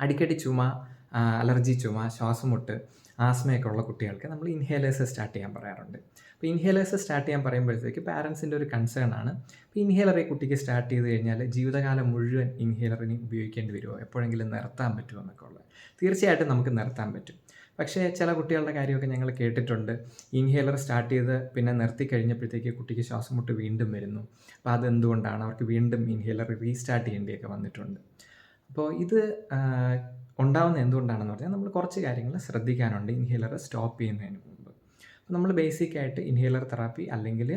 അടിക്കടി ചുമ അലർജി ചുമ ശ്വാസമുട്ട് ആസ്മയൊക്കെ ഉള്ള കുട്ടികൾക്ക് നമ്മൾ ഇൻഹേലേഴ്സ് സ്റ്റാർട്ട് ചെയ്യാൻ പറയാറുണ്ട്. അപ്പോൾ ഇൻഹേലേഴ്സ് സ്റ്റാർട്ട് ചെയ്യാൻ പറയുമ്പോഴത്തേക്ക് പാരൻസിന്റെ ഒരു കൺസേൺ ആണ്. അപ്പോൾ ഇൻഹേലർ ഈ കുട്ടിക്ക് സ്റ്റാർട്ട് ചെയ്ത് കഴിഞ്ഞാൽ ജീവിതകാലം മുഴുവൻ ഇൻഹേലറിന് ഉപയോഗിക്കേണ്ടി വരുമോ? എപ്പോഴെങ്കിലും നിർത്താൻ പറ്റുമോ എന്നൊക്കെ ഉള്ളത്. തീർച്ചയായിട്ടും നമുക്ക് നിർത്താൻ പറ്റും. പക്ഷേ ചില കുട്ടികളുടെ കാര്യമൊക്കെ ഞങ്ങൾ കേട്ടിട്ടുണ്ട്. ഇൻഹേലർ സ്റ്റാർട്ട് ചെയ്ത് പിന്നെ നിർത്തി കഴിഞ്ഞപ്പോഴത്തേക്ക് കുട്ടിക്ക് ശ്വാസം മുട്ട് വീണ്ടും വരുന്നു. അപ്പോൾ അതെന്തുകൊണ്ടാണ് അവർക്ക് വീണ്ടും ഇൻഹേലർ റീസ്റ്റാർട്ട് ചെയ്യേണ്ടിയൊക്കെ വന്നിട്ടുണ്ട്. അപ്പോൾ ഇത് ഉണ്ടാവുന്ന എന്തുകൊണ്ടാണെന്ന് പറഞ്ഞാൽ നമ്മൾ കുറച്ച് കാര്യങ്ങൾ ശ്രദ്ധിക്കാനുണ്ട്. ഇൻഹേലർ സ്റ്റോപ്പ് ചെയ്യുന്നതിന് മുമ്പ്. അപ്പോൾ നമ്മൾ ബേസിക്കായിട്ട് ഇൻഹേലർ തെറാപ്പി അല്ലെങ്കിൽ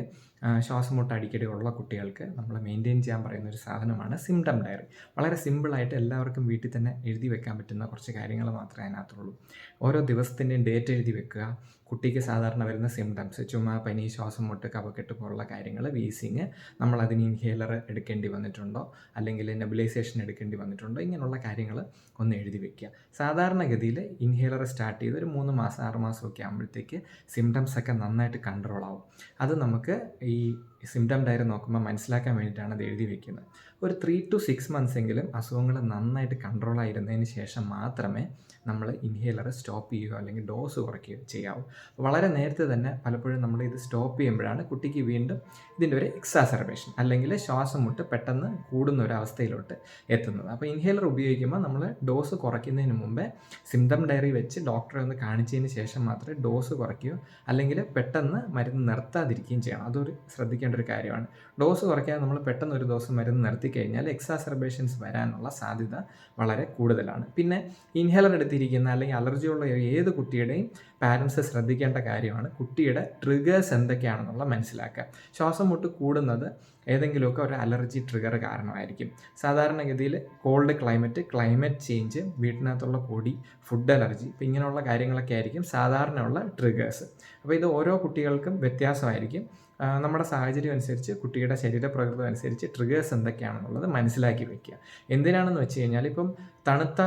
ശ്വാസമുട്ട് അടിക്കടി ഉള്ള കുട്ടികൾക്ക് നമ്മൾ മെയിന്റെയിൻ ചെയ്യാൻ പറയുന്ന ഒരു സാധനമാണ് സിംറ്റം ഡയറി വളരെ സിമ്പിളായിട്ട് എല്ലാവർക്കും വീട്ടിൽ തന്നെ എഴുതി വെക്കാൻ പറ്റുന്ന കുറച്ച് കാര്യങ്ങൾ മാത്രമേ അതിനകത്തുള്ളൂ. ഓരോ ദിവസത്തിന്റെയും ഡേറ്റ് എഴുതി വെക്കുക. കുട്ടിക്ക് സാധാരണ വരുന്ന സിംറ്റംസ് ചുമ പനി ശ്വാസം മുട്ട് കഫക്കെട്ട് പോലുള്ള കാര്യങ്ങൾ വീസിങ് നമ്മൾ അതിന് ഇൻഹേലർ എടുക്കേണ്ടി വന്നിട്ടുണ്ടോ? അല്ലെങ്കിൽ നെബുലൈസേഷൻ എടുക്കേണ്ടി വന്നിട്ടുണ്ടോ? ഇങ്ങനെയുള്ള കാര്യങ്ങൾ ഒന്ന് എഴുതി വെക്കുക. സാധാരണഗതിയിൽ ഇൻഹേലർ സ്റ്റാർട്ട് ചെയ്ത് ഒരു മൂന്ന് മാസം ആറ് മാസമൊക്കെ ആകുമ്പോഴത്തേക്ക് സിംറ്റംസ് ഒക്കെ നന്നായിട്ട് കൺട്രോൾ ആവും. അത് നമുക്ക് dari സിംറ്റം ഡയറി നോക്കുമ്പോൾ മനസ്സിലാക്കാൻ വേണ്ടിയിട്ടാണ് അത് എഴുതി വെക്കുന്നത്. ഒരു ത്രീ ടു സിക്സ് മന്ത്സ് എങ്കിലും അസുഖങ്ങൾ നന്നായിട്ട് കൺട്രോൾ ആയിരുന്നതിന് ശേഷം മാത്രമേ നമ്മൾ ഇൻഹേലർ സ്റ്റോപ്പ് ചെയ്യുക അല്ലെങ്കിൽ ഡോസ് കുറയ്ക്കുകയോ ചെയ്യാവൂ. വളരെ നേരത്തെ തന്നെ പലപ്പോഴും നമ്മൾ ഇത് സ്റ്റോപ്പ് ചെയ്യുമ്പോഴാണ് കുട്ടിക്ക് വീണ്ടും ഇതിന്റെ ഒരു എക്സാസർബേഷൻ അല്ലെങ്കിൽ ശ്വാസം മുട്ട് പെട്ടെന്ന് കൂടുന്ന ഒരു അവസ്ഥയിലോട്ട് എത്തുന്നത്. അപ്പോൾ ഇൻഹേലർ ഉപയോഗിക്കുമ്പോൾ നമ്മൾ ഡോസ് കുറയ്ക്കുന്നതിന് മുമ്പേ സിംറ്റം ഡയറി വെച്ച് ഡോക്ടറെ ഒന്ന് കാണിച്ചതിന് ശേഷം മാത്രമേ ഡോസ് കുറയ്ക്കുകയോ അല്ലെങ്കിൽ പെട്ടെന്ന് മരുന്ന് നിർത്താതിരിക്കുകയും ചെയ്യണം. അതൊരു ശ്രദ്ധിക്കേണ്ട ഒരു കാര്യമാണ്. ഡോസ് കുറയ്ക്കാതെ നമ്മൾ പെട്ടെന്ന് ഒരു ദിവസം മരുന്ന് നിർത്തി കഴിഞ്ഞാൽ എക്സാസർബേഷൻസ് വരാനുള്ള സാധ്യത വളരെ കൂടുതലാണ്. പിന്നെ ഇൻഹേലർ എടുത്തിരിക്കുന്ന അല്ലെങ്കിൽ അലർജിയുള്ള ഏത് കുട്ടിയുടെയും പാരൻസ് ശ്രദ്ധിക്കേണ്ട കാര്യമാണ്. കുട്ടിയുടെ ട്രിഗേഴ്സ് എന്തൊക്കെയാണെന്നുള്ള മനസ്സിലാക്കുക. ശ്വാസം മുട്ട് കൂടുന്നത് ഏതെങ്കിലുമൊക്കെ ഒരു അലർജി ട്രിഗർ കാരണമായിരിക്കും. സാധാരണഗതിയിൽ കോൾഡ് ക്ലൈമറ്റ് ക്ലൈമറ്റ് ചേഞ്ച് വീട്ടിനകത്തുള്ള പൊടി ഫുഡ് അലർജി ഇപ്പം ഇങ്ങനെയുള്ള കാര്യങ്ങളൊക്കെ ആയിരിക്കും സാധാരണയുള്ള ട്രിഗേഴ്സ് അപ്പോൾ ഇത് ഓരോ കുട്ടികൾക്കും വ്യത്യാസമായിരിക്കും. നമ്മുടെ സാഹചര്യം അനുസരിച്ച് കുട്ടിയുടെ ശരീരപ്രകൃതം അനുസരിച്ച് ട്രിഗേഴ്സ് എന്തൊക്കെയാണെന്നുള്ളത് മനസ്സിലാക്കി വെക്കുക. എന്തിനാണെന്ന് വെച്ച് കഴിഞ്ഞാൽ ഇപ്പം തണുത്ത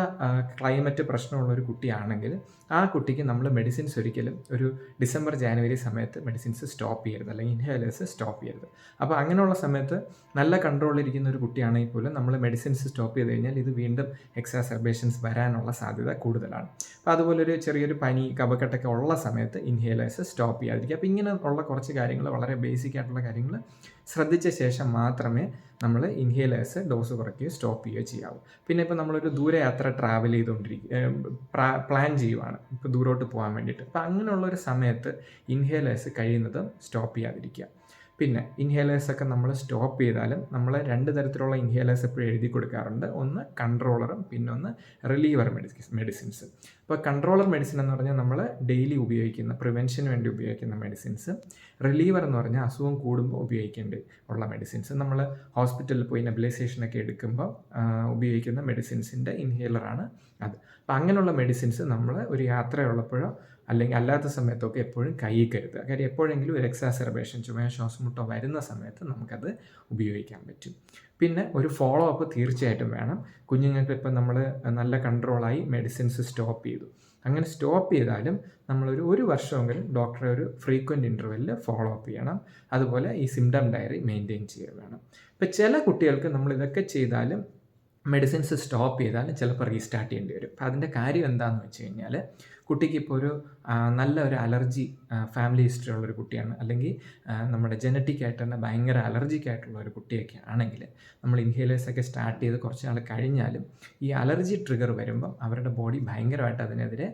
ക്ലൈമറ്റ് പ്രശ്നമുള്ള ഒരു കുട്ടിയാണെങ്കിൽ ആ കുട്ടിക്ക് നമ്മൾ മെഡിസിൻസ് ഒരിക്കലും ഒരു ഡിസംബർ ജാനുവരി സമയത്ത് മെഡിസിൻസ് സ്റ്റോപ്പ് ചെയ്യരുത്. അല്ലെങ്കിൽ ഇൻഹേലേഴ്സ് സ്റ്റോപ്പ് ചെയ്യരുത്. അപ്പോൾ അങ്ങനെയുള്ള സമയത്ത് നല്ല കൺട്രോളിലിരിക്കുന്ന ഒരു കുട്ടിയാണെങ്കിൽ പോലും നമ്മൾ മെഡിസിൻസ് സ്റ്റോപ്പ് ചെയ്ത് കഴിഞ്ഞാൽ ഇത് വീണ്ടും എക്സാസർബേഷൻസ് വരാനുള്ള സാധ്യത കൂടുതലാണ്. അപ്പോൾ അതുപോലെ ഒരു ചെറിയൊരു പനി കപക്കെട്ടൊക്കെ ഉള്ള സമയത്ത് ഇൻഹേലേഴ്സ് സ്റ്റോപ്പ് ചെയ്യാതിരിക്കുക. അപ്പോൾ ഇങ്ങനെ ഉള്ള കുറച്ച് കാര്യങ്ങൾ വളരെ ബേസിക് ആയിട്ടുള്ള കാര്യങ്ങൾ ശ്രദ്ധിച്ച ശേഷം മാത്രമേ നമ്മൾ ഇൻഹേലേഴ്സ് ഡോസ് കുറയ്ക്കുകയോ സ്റ്റോപ്പ് ചെയ്യുകയോ ചെയ്യാവും. പിന്നെ ഇപ്പോൾ നമ്മളൊരു ദൂരയാത്ര ട്രാവൽ ചെയ്തുകൊണ്ടിരിക്കുക പ്ലാൻ ചെയ്യുവാണ്. ഇപ്പോൾ ദൂരോട്ട് പോകാൻ വേണ്ടിയിട്ട്. അപ്പോൾ അങ്ങനെയുള്ള ഒരു സമയത്ത് ഇൻഹേലേഴ്സ് കഴിയുന്നതും സ്റ്റോപ്പ് ചെയ്യാതിരിക്കുക. പിന്നെ ഇൻഹേലേഴ്സൊക്കെ നമ്മൾ സ്റ്റോപ്പ് ചെയ്താലും നമ്മൾ രണ്ട് തരത്തിലുള്ള ഇൻഹേലേഴ്സ് എപ്പോഴും എഴുതി കൊടുക്കാറുണ്ട്. ഒന്ന് കൺട്രോളറും പിന്നെ ഒന്ന് റിലീവർ മെഡിസിൻ മെഡിസിൻസ് ഇപ്പോൾ കൺട്രോളർ മെഡിസിൻ എന്ന് പറഞ്ഞാൽ നമ്മൾ ഡെയിലി ഉപയോഗിക്കുന്ന പ്രിവെൻഷന് വേണ്ടി ഉപയോഗിക്കുന്ന മെഡിസിൻസ് റിലീവർ എന്ന് പറഞ്ഞാൽ അസുഖം കൂടുമ്പോൾ ഉപയോഗിക്കേണ്ടി ഉള്ള മെഡിസിൻസ് നമ്മൾ ഹോസ്പിറ്റലിൽ പോയി നെബിലൈസേഷനൊക്കെ എടുക്കുമ്പോൾ ഉപയോഗിക്കുന്ന മെഡിസിൻസിന്റെ ഇൻഹേലറാണ് അത്. അപ്പോൾ അങ്ങനെയുള്ള മെഡിസിൻസ് നമ്മൾ ഒരു യാത്രയുള്ളപ്പോഴോ അല്ലെങ്കിൽ അല്ലാത്ത സമയത്തൊക്കെ എപ്പോഴും കയ്യിൽ കരുതുക. കാര്യം എപ്പോഴെങ്കിലും ഒരു എക്സാസർബേഷൻ ചുമയോ ശ്വാസമുട്ടോ വരുന്ന സമയത്ത് നമുക്കത് ഉപയോഗിക്കാൻ പറ്റും. പിന്നെ ഒരു ഫോളോ അപ്പ് തീർച്ചയായിട്ടും വേണം. കുഞ്ഞുങ്ങൾക്ക് ഇപ്പം നമ്മൾ നല്ല കൺട്രോളായി മെഡിസിൻസ് സ്റ്റോപ്പ് ചെയ്തു. അങ്ങനെ സ്റ്റോപ്പ് ചെയ്താലും നമ്മളൊരു ഒരു വർഷമെങ്കിലും ഡോക്ടറെ ഒരു ഫ്രീക്വന്റ് ഇന്റർവെല്ലിൽ ഫോളോ അപ്പ് ചെയ്യണം. അതുപോലെ ഈ സിംറ്റം ഡയറി മെയിന്റെയിൻ ചെയ്യുക വേണം. ഇപ്പം ചില കുട്ടികൾക്ക് നമ്മൾ ഇതൊക്കെ ചെയ്താലും മെഡിസിൻസ് സ്റ്റോപ്പ് ചെയ്താലും ചിലപ്പോൾ റീസ്റ്റാർട്ട് ചെയ്യേണ്ടി വരും. അപ്പം അതിന്റെ കാര്യം എന്താണെന്ന് വെച്ച് കഴിഞ്ഞാൽ കുട്ടിക്ക് ഇപ്പോൾ ഒരു നല്ല ഒരു അലർജി ഫാമിലി ഹിസ്റ്ററി ഉള്ള ഒരു കുട്ടിയാണ്. അല്ലെങ്കിൽ നമ്മുടെ ജനറ്റിക് ആയിട്ട് തന്നെ ഭയങ്കര അലർജിക് ആയിട്ടുള്ള ഒരു കുട്ടിയൊക്കെ ആണെങ്കിൽ നമ്മൾ ഇൻഹേലേഴ്സ് ഒക്കെ സ്റ്റാർട്ട് ചെയ്ത് കുറച്ച് നാൾ കഴിഞ്ഞാലും ഈ അലർജി ട്രിഗർ വരുമ്പം അവരുടെ ബോഡി ഭയങ്കരമായിട്ട് അതിനെതിരെ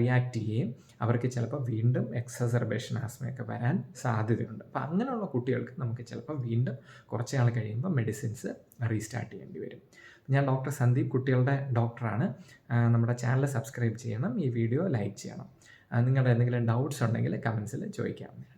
റിയാക്ട് ചെയ്യുകയും അവർക്ക് ചിലപ്പോൾ വീണ്ടും എക്സസർബേഷൻ ആസ്മയൊക്കെ വരാൻ സാധ്യതയുണ്ട്. അപ്പോൾ അങ്ങനെയുള്ള കുട്ടികൾക്ക് നമുക്ക് ചിലപ്പോൾ വീണ്ടും കുറച്ച് നാൾ കഴിയുമ്പോൾ മെഡിസിൻസ് റീസ്റ്റാർട്ട് ചെയ്യേണ്ടി വരും. ഞാൻ ഡോക്ടർ സന്ദീപ് കുട്ടികളുടെ ഡോക്ടറാണ്. നമ്മുടെ ചാനൽ സബ്സ്ക്രൈബ് ചെയ്യണം ഈ വീഡിയോ ലൈക്ക് ചെയ്യണം. നിങ്ങളുടെ എന്തെങ്കിലും ഡൗട്ട്സ് ഉണ്ടെങ്കിൽ കമൻസിൽ ചോദിക്കാവുന്നതാണ്